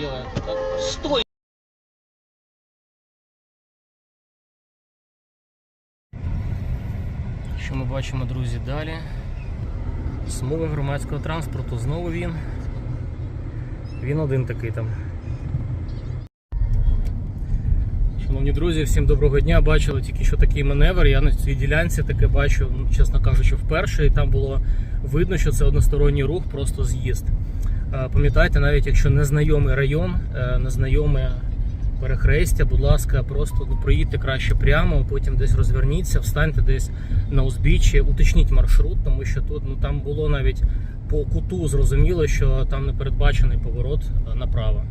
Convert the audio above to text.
делает? Так, Стой! Що ми бачимо, друзі, далі? Смуга громадського транспорту. Знову він. Він один такий там. Шановні друзі, всім доброго дня. Бачили тільки що такий маневр. Я на цій ділянці таке бачу, ну, чесно кажучи, вперше. І там було видно, що це односторонній рух, просто з'їзд. Е, Пам'ятайте, навіть якщо незнайомий район, е, незнайоме перехрестя, будь ласка, просто ну, проїдьте краще прямо, потім десь розверніться, встаньте десь на узбіччі, уточніть маршрут, тому що тут ну там було навіть по куту зрозуміло, що там не передбачений поворот е, направо.